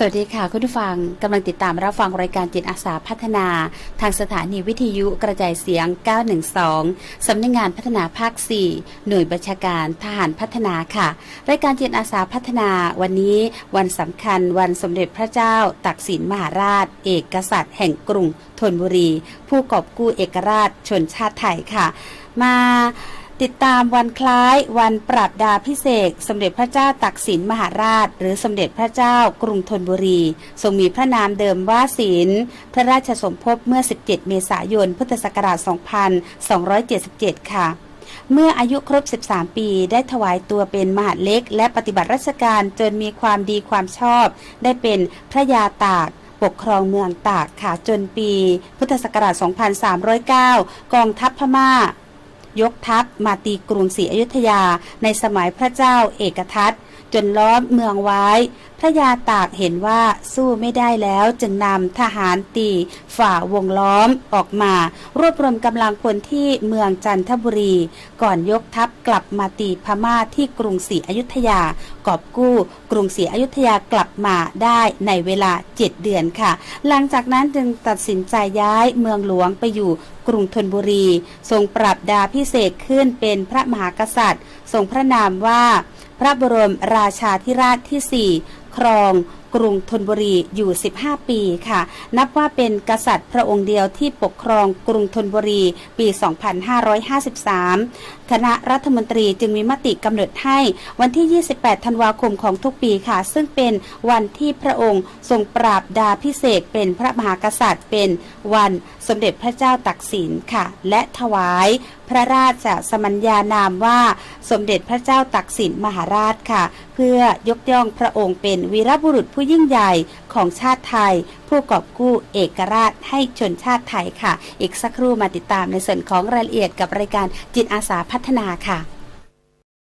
สวัสดีค่ะ คุณผู้ฟังกำลังติดตามรับฟังรายการจิตอาสาพัฒนา ทางสถานีวิทยุกระจายเสียง 912 สำนักงงานพัฒนาภาค 4 หน่วยบัญชาการทหารพัฒนาค่ะ รายการจิตอาสาพัฒนาวันนี้วันสำคัญวันสมเด็จพระเจ้า ตักสินมหาราช เอกกษัตริย์แห่งกรุงธนบุรี ผู้กอบกู้เอกราชชนชาติไทยค่ะ มา ติดตามวันคล้ายวันปรับดาพิเศษ สมเด็จพระเจ้าตักสินมหาราช หรือสมเด็จพระเจ้ากรุงธนบุรี ทรงมีพระนามเดิมว่าศิลพระราชสมภพเมื่อ 17 เมษายน พุทธศักราช 2277 ค่ะ เมื่ออายุครบ 13 ปี ได้ถวายตัวเป็นมหาเล็ก และปฏิบัติราชการจนมีความดีความชอบ ได้เป็นพระยาตากปกครองเมืองตากค่ะจนปี พุทธศักราช 2309 กองทัพพม่า ยกทัพมาตีกรุงศรีอยุธยาในสมัยพระเจ้าเอกทัตจนล้อมเมืองไว้ พระยาตากเห็นว่าสู้ไม่ได้แล้วจึงนำทหารตีฝ่าวงล้อมออกมา รวบรวมกำลังพลที่เมืองจันทบุรี ก่อนยกทัพกลับมาตีพม่าที่กรุงศรีอยุธยากอบกู้ กรุงศรีอยุธยากลับมาได้ในเวลา 7 เดือนค่ะ หลังจากนั้นจึงตัดสินใจย้ายเมืองหลวงไปอยู่กรุงธนบุรี ทรงปรับดาพิเศษกขึ้นเป็นพระมหากษัตริย์ ทรงพระนามว่า พระบรมราชาธิราชที่4ครองกรุงธนบุรีอยู่ 15 ปีค่ะ นับว่าเป็นกษัตริย์พระองค์เดียวที่ปกครองกรุงธนบุรีปี 2553 คณะรัฐมนตรีจึงมีมติกำหนดให้วันที่ 28 ธันวาคมของทุกปีค่ะ ซึ่งเป็นวันที่พระองค์ทรงปราบดาพิเศษเป็นพระมหากษัตริย์ เป็นวันสมเด็จพระเจ้าตักสินค่ะ และถวายพระราชสมัญญานามว่าสมเด็จพระเจ้าตักสินมหาราชค่ะ เพื่อยกย่องพระองค์เป็นวีรบุรุษผู้ยิ่งใหญ่ของชาติไทย ผู้กอบกู้เอกราชให้ชนชาติไทยค่ะ อีกสักครู่มาติดตามในส่วนของรายละเอียดกับรายการจิตอาสาพัฒนาค่ะ